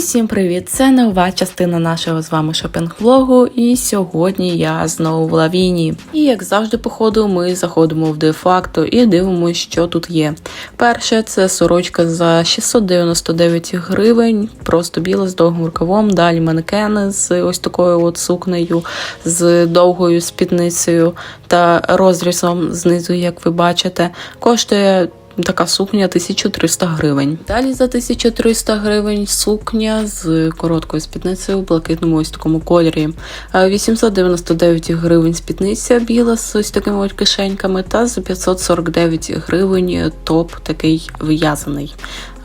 Усім привіт! Це нова частина нашого з вами шопінг-влогу. І сьогодні я знову в лавіні. І як завжди, по ходу, ми заходимо в де-факто і дивимося, що тут є. Перше це сорочка за 699 гривень, просто біла з довгим рукавом. Далі манекени з ось такою от сукнею, з довгою спідницею та розрізом знизу, як ви бачите, коштує. Така сукня 1300 гривень. Далі за 1300 гривень сукня з короткою спідницею у блакитному ось такому кольорі. Е, 899 гривень спідниця біла з ось такими ось кишеньками, та за 549 гривень топ такий в'язаний.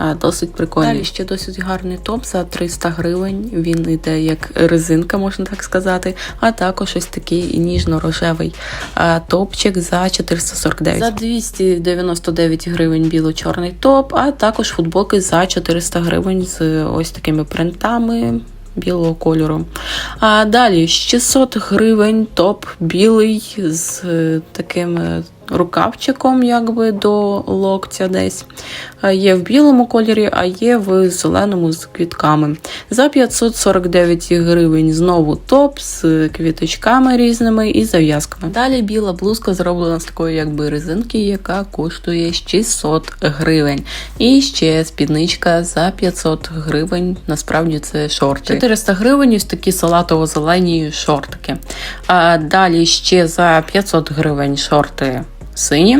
Е, Досить прикольний. Далі ще досить гарний топ за 300 гривень. Він йде як резинка, можна так сказати. А також ось такий ніжно-рожевий е, топчик за 449. За 299 гривень біло-чорний топ, а також футболки за 400 гривень з ось такими принтами. Білого кольору. А далі 600 гривень топ білий з е, таким е, рукавчиком, якби до локтя десь. Е, Є в білому кольорі, а є в зеленому з квітками. За 549 гривень знову топ з квіточками різними і зав'язками. Далі біла блузка зроблена з такої якби резинки, яка коштує 600 гривень. І ще спідничка за 500 гривень. Насправді це шорти. 400 гривень ось такі салатово-зелені шортики. А далі ще за 500 гривень шорти сині.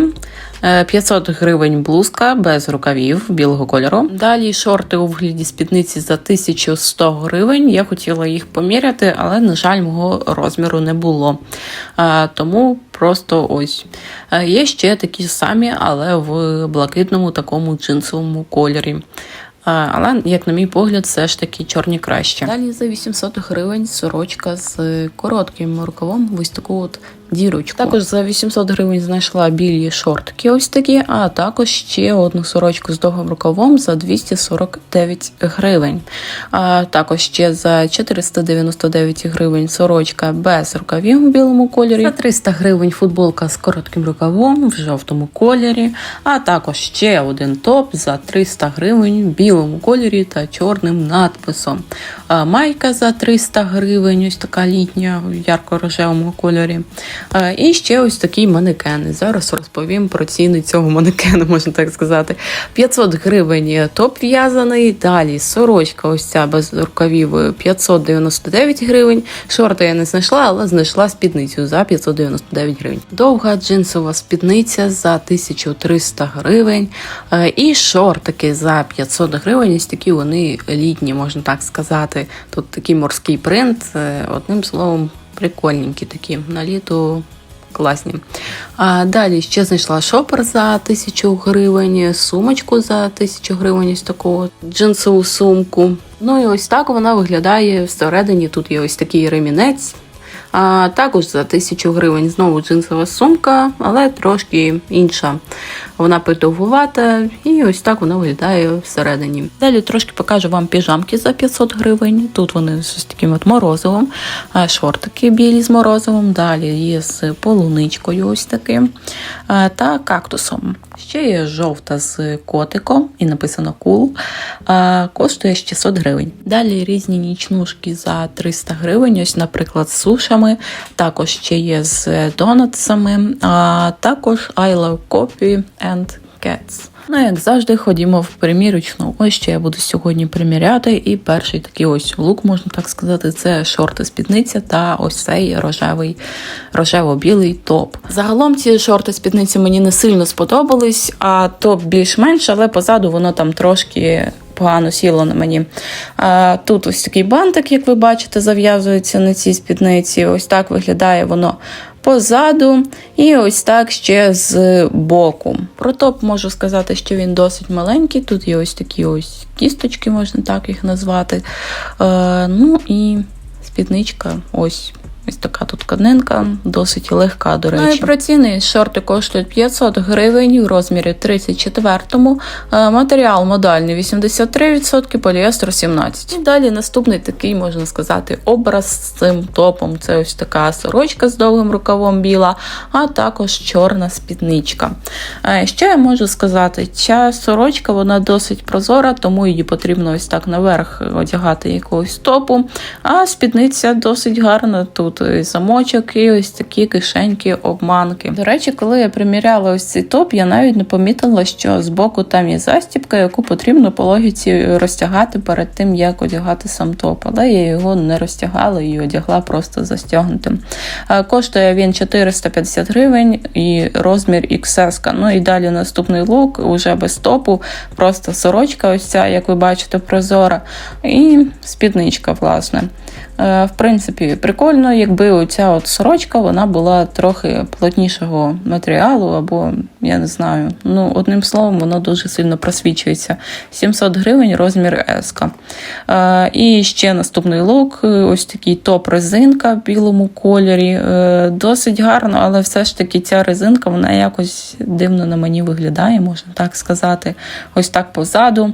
Е, 500 гривень блузка без рукавів білого кольору. Далі шорти у вигляді спідниці за 1100 гривень. Я хотіла їх поміряти, але, на жаль, мого розміру не було. Е, Тому просто ось. Е, Є ще такі самі, але в блакитному такому джинсовому кольорі. Але, як на мій погляд, все ж таки чорні краще. Далі за 800 гривень сорочка з коротким рукавом, ось таку от дірочку. Також за 800 гривень знайшла білі шортики, ось такі, а також ще одну сорочку з довгим рукавом за 249 гривень. А також ще за 499 гривень сорочка без рукавів у білому кольорі. За 300 гривень футболка з коротким рукавом в жовтому кольорі. А також ще один топ за 300 гривень в білому кольорі та чорним надписом. А майка за 300 гривень, ось така літня в ярко-рожевому кольорі. А, І ще ось такі манекени. Зараз розповім про ціни цього манекену, можна так сказати. 500 гривень топ в'язаний. Далі сорочка, ось ця без рукавів 599 гривень. Шорти я не знайшла, але знайшла спідницю за 599 гривень. Довга джинсова спідниця за 1300 гривень. Е, І шортики за 500 гривень. Ось такі вони літні, можна так сказати. Тут такий морський принт. Е, Одним словом, прикольненькі такі. На літо класні. А далі ще знайшла шопер за 1000 гривень, сумочку за 1000 гривень, ось такого джинсову сумку. Ну і ось так вона виглядає всередині. Тут є ось такий ремінець. А також за 1000 гривень знову джинсова сумка, але трошки інша. Вона придовгувата, і ось так вона виглядає всередині. Далі трошки покажу вам піжамки за 500 гривень. Тут вони з таким от морозивом, шортики білі з морозивом. Далі є з полуничкою, ось таким, та кактусом. Ще є жовта з котиком і написано кул. А, коштує 600 гривень. Далі різні нічнушки за 300 гривень. Ось, наприклад, з сушами. Також ще є з донатсами, а також I love coffee and cats. Ну, як завжди, ходімо в примірочну. Ось що я буду сьогодні приміряти. І перший такий ось лук, можна так сказати, це шорти спідниця та ось цей рожевий, рожево-білий топ. Загалом ці шорти спідниці мені не сильно сподобались, а топ більш-менш, але позаду воно там трошки. Погано сіло на мені. А, Тут ось такий бантик, як ви бачите, зав'язується на цій спідниці. Ось так виглядає воно позаду, і ось так ще з боку. Про топ можу сказати, що він досить маленький. Тут є ось такі ось кісточки, можна так їх назвати. Е, ну і спідничка ось Ось така тут тканинка, досить легка, до речі. Ну і про ціни шорти коштують 500 гривень у розмірі 34-му. Е, Матеріал модальний 83%, поліестер 17%. І далі наступний такий, можна сказати, образ з цим топом. Це ось така сорочка з довгим рукавом біла, а також чорна спідничка. Е, Що я можу сказати? Ця сорочка вона досить прозора, тому її потрібно ось так наверх одягати якогось топу. А спідниця досить гарна. Тут і замочок, і ось такі кишеньки, обманки. До речі, коли я приміряла ось цей топ, я навіть не помітила, що збоку там є застібка, яку потрібно по логіці розтягати перед тим, як одягати сам топ. Але я його не розтягала і одягла просто застягнутим. Е, Коштує він 450 гривень і розмір XS. Ну і далі наступний лук уже без топу, просто сорочка, ось ця, як ви бачите, прозора, і спідничка, власне. Е, В принципі, прикольно, якби оця от сорочка вона була трохи плотнішого матеріалу, або я не знаю. Ну, одним словом, воно дуже сильно просвічується. 700 гривень розмір S. Е, І ще наступний лук, е, ось такий топ резинка в білому кольорі. Досить гарно, але все ж таки ця резинка вона якось дивно на мені виглядає, можна так сказати. Ось так позаду.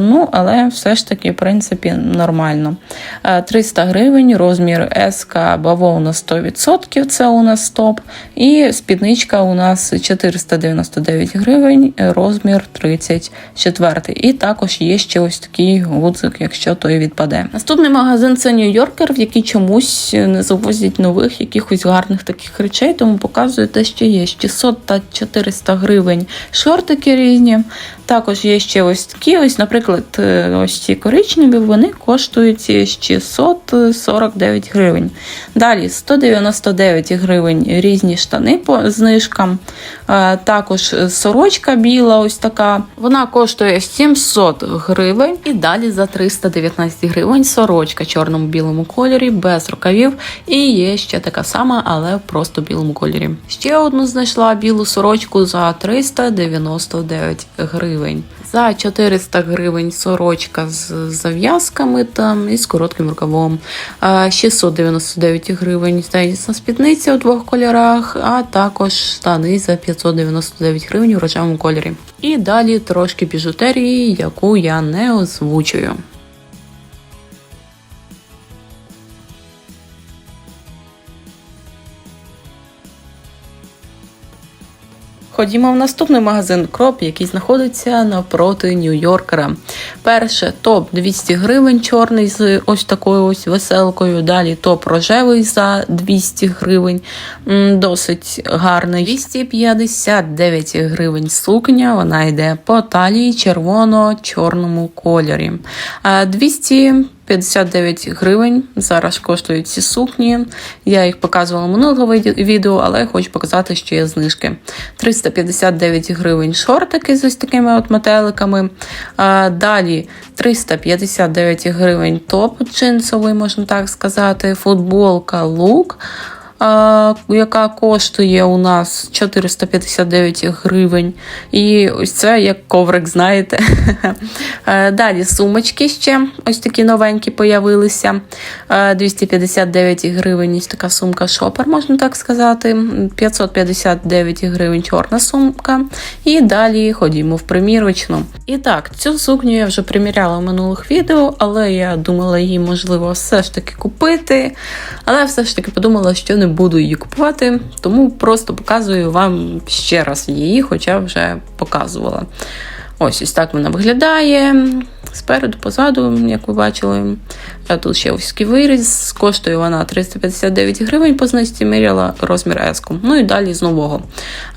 Ну, але все ж таки, в принципі, нормально. Е, 300 гривень, розмір СК бавовна 100%, це у нас топ. І спідничка у нас 499 гривень, розмір 34. І також є ще ось такий гудзик, якщо той відпаде. Наступний магазин це Нью-Йоркер, в який чомусь не завозять нових якихось гарних таких речей, тому показую те, що є 600 та 400 гривень шортики різні. Також є ще ось такі, ось, наприклад, е, ось ці коричневі, вони коштують 649 гривень. Далі 199 гривень різні штани по знижкам. Е, Також сорочка біла, ось така. Вона коштує 700 гривень. І далі за 319 гривень сорочка в чорному білому кольорі, без рукавів. І є ще така сама, але просто в білому кольорі. Ще одну знайшла білу сорочку за 399 гривень. За 400 гривень сорочка з зав'язками там і з коротким рукавом. А 699 гривень здається спідниця у двох кольорах, а також штани за 599 гривень у рожевому кольорі. І далі трошки біжутерії, яку я не озвучую. Ходімо в наступний магазин Кроп, який знаходиться навпроти Нью-Йоркера. Перше топ 200 гривень чорний з ось такою ось веселкою. Далі топ рожевий за 200 гривень. Досить гарний. 259 гривень сукня. Вона йде по талії червоно-чорному кольорі. 200 59 гривень зараз коштують ці сукні. Я їх показувала минулого відео, але хочу показати, що є знижки. 359 гривень шортики з ось такими от метеликами. А, далі 359 гривень топ джинсовий, можна так сказати. Футболка лук. Яка коштує у нас 459 гривень. І ось це як коврик, знаєте. Е, Далі сумочки ще ось такі новенькі появилися. Е, 259 гривень. Ось така сумка шопер, можна так сказати. 559 гривень чорна сумка. І далі ходімо в примірочну. І так, цю сукню я вже приміряла в минулих відео, але я думала її можливо все ж таки купити. Але все ж таки подумала, що не буду її купувати, тому просто показую вам ще раз її, хоча вже показувала. Ось ось так вона виглядає. Спереду, позаду, як ви бачили. Тут ще ось виріз. Коштує вона 359 гривень по знижці, міряла розмір S. Ну і далі з нового.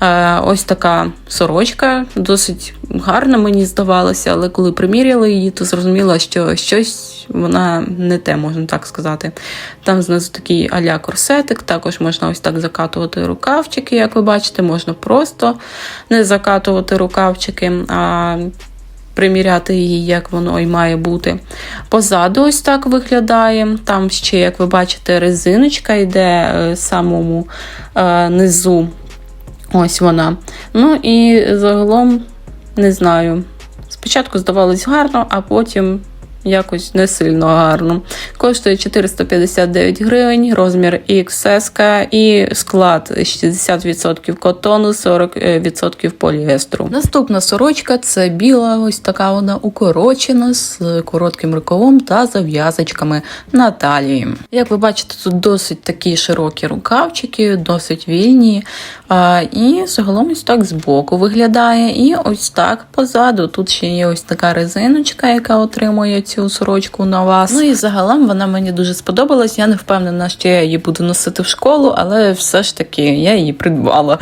Е, Ось така сорочка, досить гарна, мені здавалося, але коли приміряла її, то зрозуміла, що щось вона не те, можна так сказати. Там знизу такий аля корсетик, також можна ось так закатувати рукавчики, як ви бачите, можна просто не закатувати рукавчики. а приміряти її, як воно і має бути. Позаду ось так виглядає. Там ще, як ви бачите, резиночка йде е, самому е, низу. Ось вона. Ну і загалом не знаю. Спочатку здавалось гарно, а потім якось не сильно гарно. Коштує 459 гривень, розмір XS і склад 60% котону, 40% поліестру. Наступна сорочка це біла, ось така вона укорочена з коротким рукавом та зав'язочками на талії. Як ви бачите, тут досить такі широкі рукавчики, досить вільні. І загалом ось так збоку виглядає. І ось так позаду. Тут ще є ось така резиночка, яка отримує цю сорочку на вас. Ну і загалом вона мені дуже сподобалась. Я не впевнена, що я її буду носити в школу, але все ж таки я її придбала.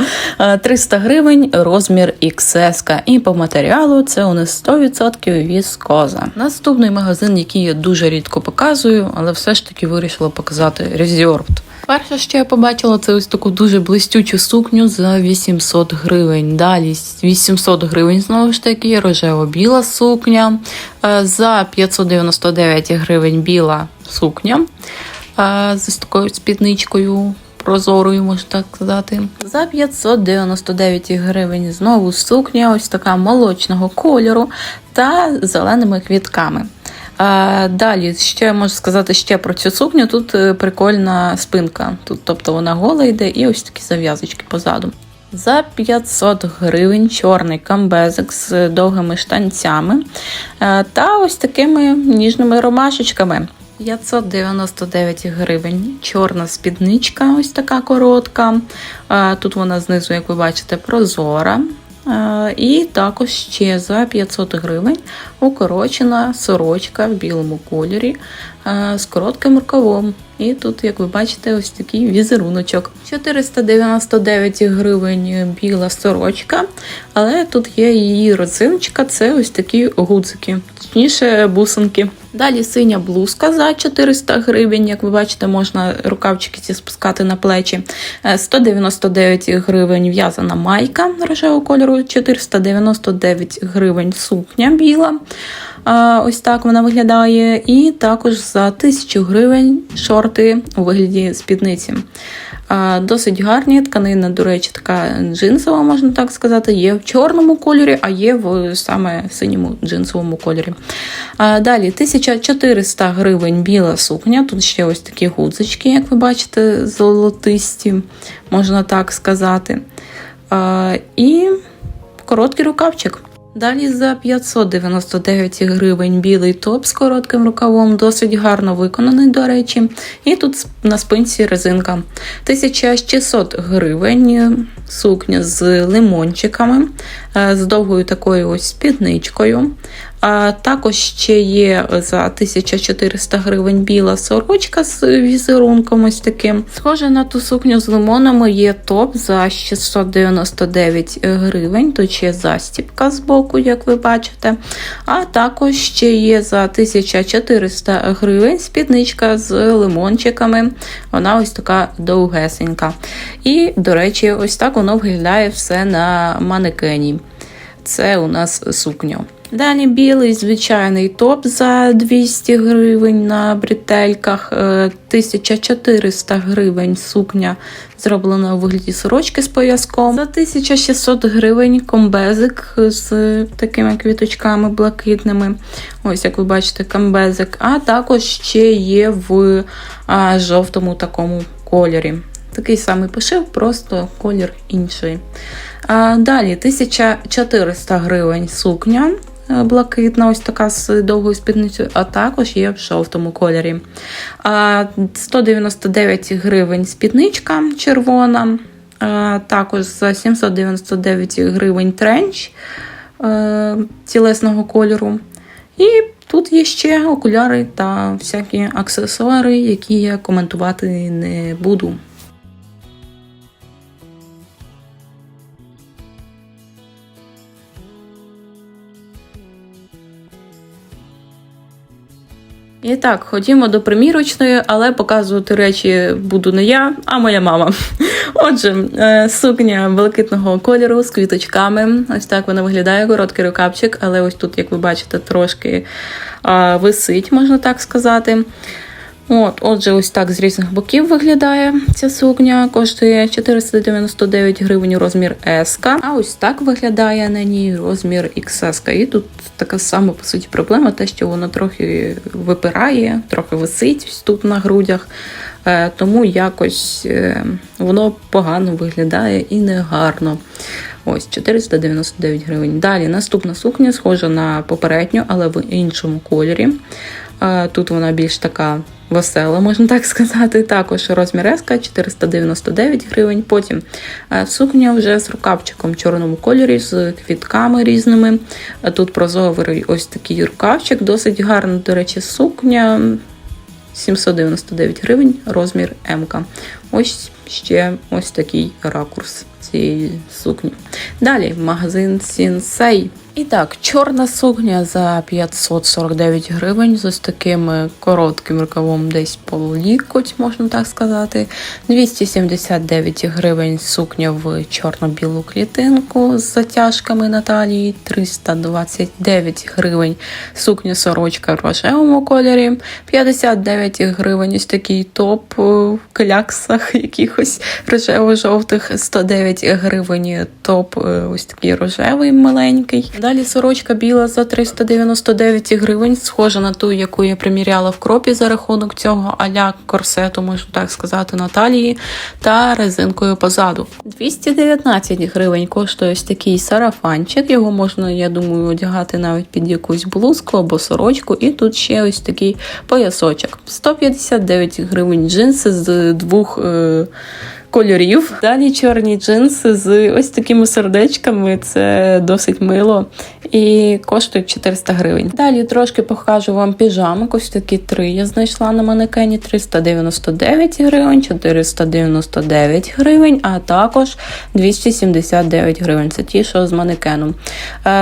300 гривень, розмір XS. І по матеріалу це у нас 100% віскоза. Наступний магазин, який я дуже рідко показую, але все ж таки вирішила показати Reserved. Перше, що я побачила, це ось таку дуже блистючу сукню за 800 гривень. Далі 800 гривень знову ж таки, рожево-біла сукня. Е, За 599 гривень біла сукня з такою спідничкою. Прозорою, можна так сказати. За 599 гривень знову сукня, ось така молочного кольору та зеленими квітками. Далі, що я можу сказати ще про цю сукню? Тут е, прикольна спинка. Тут, тобто вона гола йде і ось такі зав'язочки позаду. За 500 гривень чорний камбезик з довгими штанцями е, та ось такими ніжними ромашечками. 599 гривень. Чорна спідничка, ось така коротка. Е, Тут вона знизу, як ви бачите, прозора. Е, І також ще за 500 гривень укорочена сорочка в білому кольорі е, з коротким рукавом. І тут, як ви бачите, ось такий візеруночок. 499 гривень біла сорочка, але тут є її родзиночка, це ось такі гудзики, точніше бусинки. Далі синя блузка за 400 гривень, як ви бачите, можна рукавчики ці спускати на плечі. Е, 199 гривень в'язана майка рожевого кольору, 499 гривень сукня біла. Ось так вона виглядає. І також за 1000 гривень шорти у вигляді спідниці. Досить гарні. Тканина, до речі, така джинсова, можна так сказати. Є в чорному кольорі, а є в саме синьому джинсовому кольорі. Далі 1400 гривень біла сукня. Тут ще ось такі гудзички, як ви бачите, золотисті, можна так сказати. І короткий рукавчик. Далі за 599 гривень білий топ з коротким рукавом, досить гарно виконаний, до речі. І тут на спинці резинка. 1600 гривень сукня з лимончиками, е, з довгою такою ось спідничкою. А також ще є за 1400 гривень біла сорочка з візерунком ось таким. Схоже на ту сукню з лимонами є топ за 699 гривень. Тут ще застіпка з боку, як ви бачите. А також ще є за 1400 гривень спідничка з лимончиками. Вона ось така довгесенька. І, до речі, ось так воно виглядає все на манекені. Це у нас сукня. Далі білий звичайний топ за 200 гривень на бретельках, е, 1400 гривень сукня зроблена у вигляді сорочки з пояском. За 1600 гривень комбезик з такими квіточками блакитними. Ось, як ви бачите, комбезик. А також ще є в а, жовтому такому кольорі. Такий самий пошив, просто колір інший. А, далі 1400 гривень сукня е, блакитна, ось така з довгою спідницею, а також є в жовтому кольорі. 199 гривень спідничка червона, також за 799 гривень тренч е, тілесного кольору. І тут є ще окуляри та всякі аксесуари, які я коментувати не буду. І так, ходімо до примірочної, але показувати речі буду не я, а моя мама. Отже, е, сукня блакитного кольору з квіточками. Ось так вона виглядає, короткий рукавчик, але ось тут, як ви бачите, трошки висить, можна так сказати. От, отже, ось так з різних боків виглядає ця сукня. Коштує 499 гривень розмір S. А ось так виглядає на ній розмір XS. І тут така сама по суті проблема, те, що воно трохи випирає, трохи висить тут на грудях. Е, Тому якось е, воно погано виглядає і не гарно. Ось 499 гривень. Далі наступна сукня схожа на попередню, але в іншому кольорі. Е, Тут вона більш така весела, можна так сказати. Також розмір S 499 гривень. Потім е, сукня вже з рукавчиком в чорному кольорі, з квітками різними. Е, Тут прозорий ось такий рукавчик, досить гарна, до речі, сукня. 799 гривень, розмір М. Ось ще ось такий ракурс цієї сукні. Далі магазин Сінсей. І так, чорна сукня за 549 гривень з ось таким е, коротким рукавом, десь по лікоть, можна так сказати. 279 гривень сукня в чорно-білу клітинку з затяжками на талії. 329 гривень сукня сорочка в рожевому кольорі. 59 гривень ось такий топ е, в кляксах якихось рожево-жовтих. 109 гривень топ е, ось такий рожевий маленький. Далі сорочка біла за 399 гривень, схожа на ту, яку я приміряла в кропі за рахунок цього аля корсету, можна так сказати, на талії та резинкою позаду. 219 гривень коштує ось такий сарафанчик. Його можна, я думаю, одягати навіть під якусь блузку або сорочку. І тут ще ось такий поясочок. 159 гривень джинси з двох. Е- кольорів. Далі чорні джинси з ось такими сердечками. Це досить мило і коштують 400 гривень. Далі трошки покажу вам піжамок. Ось такі три я знайшла на манекені 399 гривень, 499 гривень, а також 279 гривень. Це ті, що з манекеном.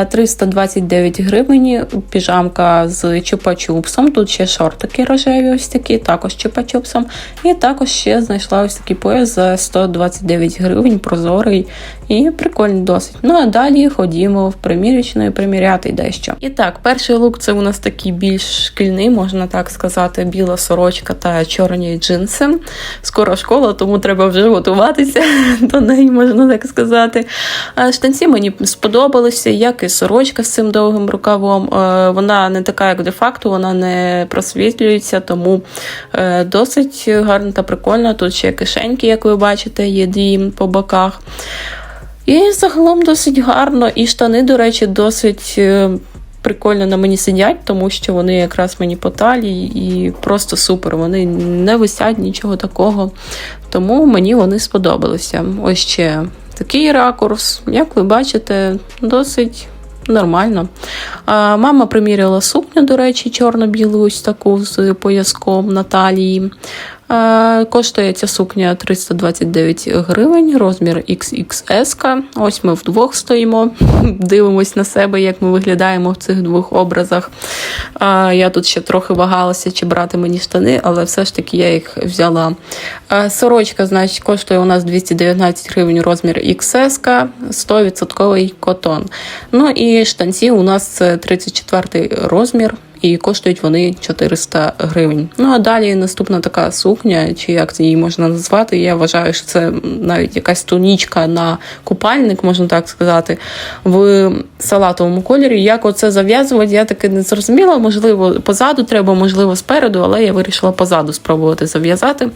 329 гривень піжамка з чупа-чупсом. Тут ще шортики рожеві, ось такі, також чупа-чупсом. І також ще знайшла ось такий пояс за 129 гривень, прозорий і прикольний досить. Ну а далі ходімо в примірічну і приміряти дещо. І так, перший лук це у нас такий більш шкільний, можна так сказати, біла сорочка та чорні джинси. Скоро школа, тому треба вже готуватися до неї, можна так сказати. Штанці мені сподобалися, як і сорочка з цим довгим рукавом. Вона не така, як де-факто, вона не просвітлюється, тому досить гарна та прикольна. Тут ще кишеньки, як ви бачите, є дві по боках. І загалом досить гарно. І штани, до речі, досить е, прикольно на мені сидять, тому що вони якраз мені по талії і просто супер. Вони не висять нічого такого. Тому мені вони сподобалися. Ось ще такий ракурс, як ви бачите, досить. Нормально. А, Мама приміряла сукню, до речі, чорно-білу, ось таку з пояском на талії. Коштує ця сукня 329 гривень, розмір XXS. Ось ми вдвох стоїмо, дивимось на себе, як ми виглядаємо в цих двох образах. Я тут ще трохи вагалася, чи брати мені штани, але все ж таки я їх взяла. Сорочка, значить, коштує у нас 219 гривень, розмір XS, 100% котон. Ну і штанці у нас це 34 розмір і коштують вони 400 гривень. Ну а далі наступна така сукня, чи як її можна назвати. Я вважаю, що це навіть якась тунічка на купальник, можна так сказати, в салатовому кольорі. Як оце зав'язувати, я таки не зрозуміла. Можливо, позаду треба, можливо, спереду, але я вирішила позаду спробувати зав'язати.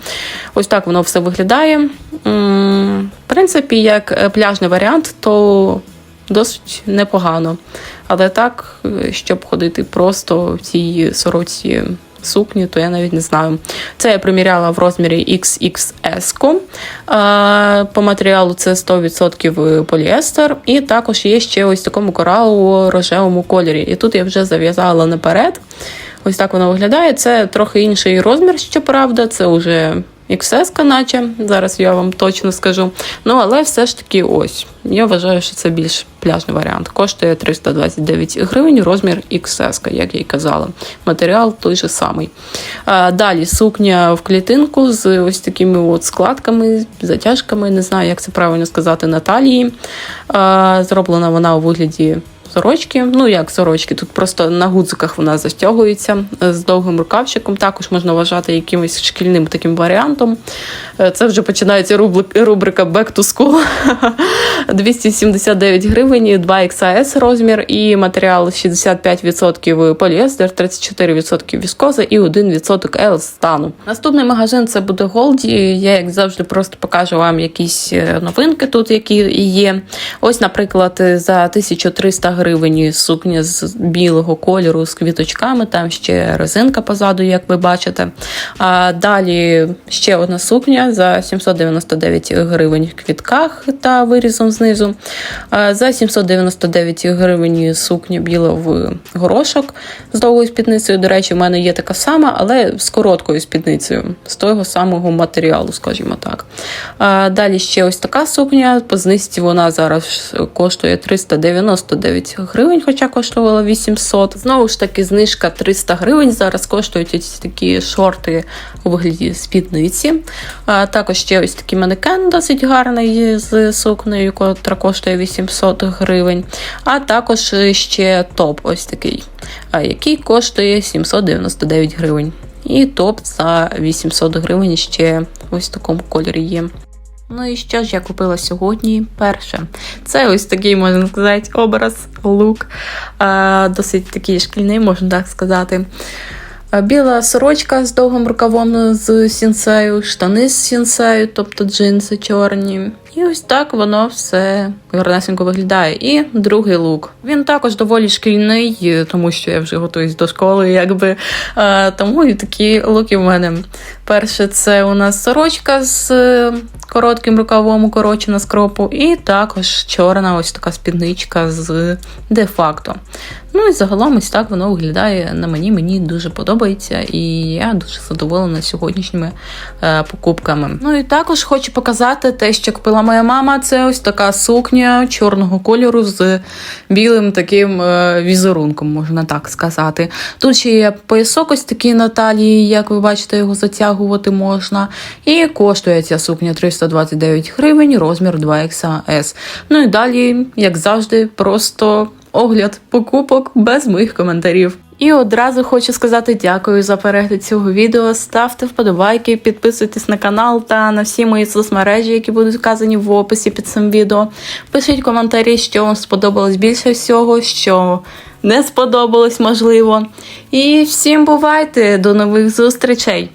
Ось так воно все виглядає. В принципі, як пляжний варіант, то досить непогано. Але так, щоб ходити просто в цій сорочці сукні, то я навіть не знаю. Це я приміряла в розмірі XXS. По матеріалу це 100% поліестер. І також є ще ось такому коралу рожевому кольорі. І тут я вже зав'язала наперед. Ось так воно виглядає. Це трохи інший розмір, щоправда, це вже XS, наче, зараз я вам точно скажу. Ну, але все ж таки, ось. Я вважаю, що це більш пляжний варіант. Коштує 329 гривень, розмір XS, як я й казала. Матеріал той же самий. А, Далі сукня в клітинку з ось такими от складками, затяжками, не знаю, як це правильно сказати, на талії. А, Зроблена вона у вигляді сорочки. Ну як сорочки, тут просто на гудзиках вона застягується е, з довгим рукавчиком. Також можна вважати якимось шкільним таким варіантом. Е, Це вже починається рубрика Back to School. 279 гривень, 2 XS розмір і матеріал 65% поліестер, 34% віскоза і 1% елстану. Наступний магазин це буде Голді. Я, як завжди, просто покажу вам якісь е, новинки тут, які є. Ось, наприклад, за 1300 гривень сукня з білого кольору з квіточками. Там ще резинка позаду, як ви бачите. А далі ще одна сукня за 799 гривень в квітках та вирізом знизу. А За 799 гривень сукня біла в горошок з довгою спідницею. До речі, в мене є така сама, але з короткою спідницею, з того самого матеріалу, скажімо так. А Далі ще ось така сукня. По знижці вона зараз коштує 399 гривень, хоча коштувала 800. Знову ж таки, знижка 300 гривень. Зараз коштують ось такі шорти у вигляді спідниці. А Також ще ось такий манекен досить гарний з сукнею, котра коштує 800 гривень. А також ще топ ось такий, який коштує 799 гривень. І топ за 800 гривень ще ось в такому кольорі є. Ну і що ж я купила сьогодні? Перше, це ось такий, можна сказати, образ, лук. Досить такий шкільний, можна так сказати. Біла сорочка з довгим рукавом з сінсею, штани з сінсею, тобто джинси чорні. І ось так воно все гарнесенько виглядає. І другий лук. Він також доволі шкільний, е, тому що я вже готуюсь до школи, якби. А, тому і такі луки в мене. Перше, це у нас сорочка з е, коротким рукавом, укорочена з кропу, і також чорна ось така спідничка з де-факто. Ну і загалом ось так воно виглядає на мені. Мені дуже подобається, і я дуже задоволена сьогоднішніми е, покупками. Ну і також хочу показати те, що купила моя мама. Це ось така сукня чорного кольору з білим таким е, візерунком, можна так сказати. Тут ще є поясок ось такий на талії, як ви бачите, його затягувати можна. І коштує ця сукня 329 гривень, розмір 2XS. Ну і далі, як завжди, просто огляд покупок без моїх коментарів. І одразу хочу сказати дякую за перегляд цього відео. Ставте вподобайки, підписуйтесь на канал та на всі мої соцмережі, які будуть вказані в описі під цим відео. Пишіть коментарі, що вам сподобалось більше всього, що не сподобалось, можливо. І всім бувайте! До нових зустрічей!